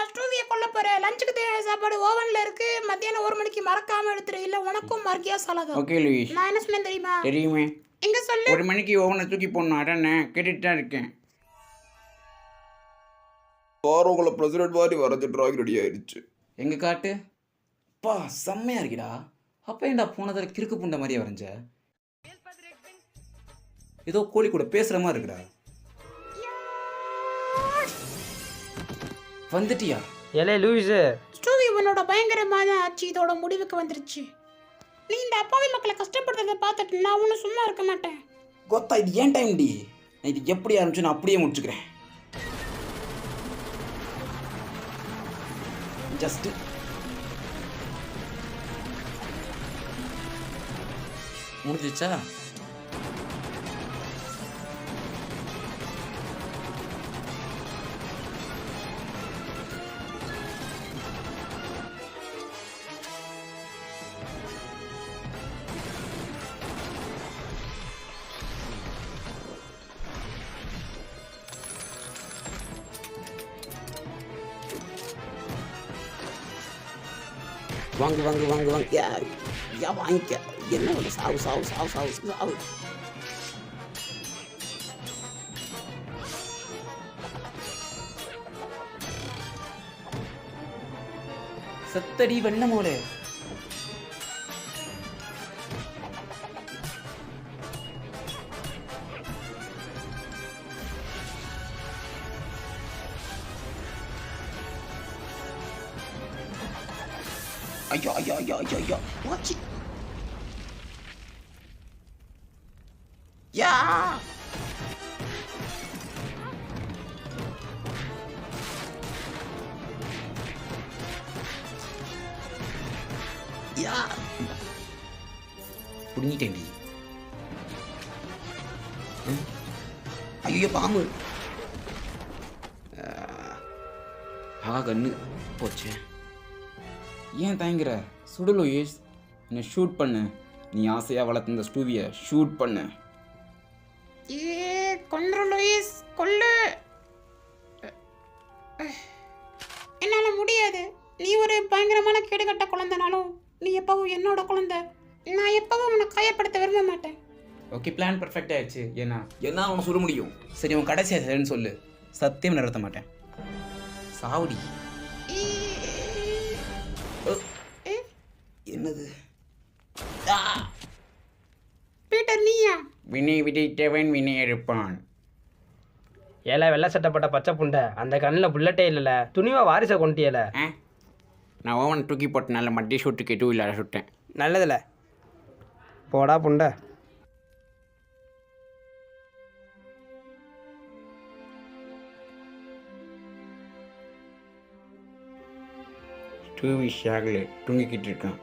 நான் ஸ்டூவியை கொல்ல போறேன். லஞ்சுக்கு தேவையான சாப்பாடு ஓவன்ல இருக்கு. மத்தியானம் ஒரு மணிக்கு மறக்காம எடுத்துரு. இல்ல உனக்கும் மர்கியா சலதம் ஓகே லூயிஸ் நான் என்ன சொன்னேன் தெரியுமா? தெரியுமே. எங்க சொல்லு? ஒரு மணிக்கு ஓவனை தூக்கி போடணும். அதானே கேட்டுட்டு தான் இருக்கேன். சார் உங்களை பிரசிடென்ட் மாதிரி வரது டிராயிங் ரெடி ஆயிடுச்சு எங்க காட்டு? பா செம்மையா இருக்குடா. அப்ப ஏன்டா போன தடவை கிறுக்கு புண்ட மாதிரியே வரைஞ்ச? ஏதோ கோழி கூட பேசுற மாதிரி இருக்குடா. வந்துட்டியா? ஏலே லூயிஸு. ஸ்டூவி உன்னோட பயங்கரமான ஆட்சி இதோட முடிவுக்கு வந்துருச்சு. நீ இந்த அப்பாவி மக்களை கஷ்டப்படுறத பார்த்துட்டு நான் ஒன்றும் சும்மா இருக்க மாட்டேன். கொத்தா இது ஏன் டைம் டி? நான் இது எப்படி ஆரம்பிச்சு நான் அப்படியே முடிச்சுக்கிறேன். ஜஸ்ட் முடிஞ்சிச்சா வாங்கு வாங்கு வாங்கு வாங்க. யா வாங்கிக்க. என்ன ஒரு சாவு சாவு சாவு சாவு சாவு சத்தடி வெண்ணமோலே ஐயோ ஐயோ ஐயோ ஐயோ ஐயோ. வாச்சி. யா. யா. புடுங்கிட்டேன்டி ஐயோ பாம்பு. ஆ கண்ணு போச்சு. ஏன் தயங்குற? சுடு லூயிஸ் என்னை ஷூட் பண்ணு. நீ ஆசையாக வளர்த்த இந்த ஸ்டூவியை ஷூட் பண்ணு. ஏ கொன்று லூயிஸ் கொல்லு. என்னால முடியாது. நீ ஒரு பயங்கரமான கேடுகட்ட குழந்தைனாலும் நீ எப்பவும் என்னோட குழந்தை. நான் எப்பவும் உன்னை காயப்படுத்த விரும்ப மாட்டேன். ஓகே பிளான் பர்ஃபெக்ட் ஆயிடுச்சு. ஏன்னா? என்ன அவனை சொல்ல முடியும்? சரி உன் கடைசியாக சரின்னு சொல்லு. சத்தியம் நிறுத்த மாட்டேன். சாவடி. என்னது? பீட்டர் நீயா? வினை விதைத்தவன் வினை எடுப்பான். ஏலே வெள்ளை சட்டப்பட்ட பச்சை புண்டை. அந்த கண்ணில் புல்லட்டே இல்லைல்ல துணிவா வாரிசை கொண்டியல ஆ? நான் ஓவன் தூக்கி போட்டனால மத்திய ஷூட்டுக்கு எதுவும் இல்லாத சுட்டேன். நல்லதில்ல போடா புண்டை. டூ விஷ் தூங்கிக்கிட்டு இருக்கான்.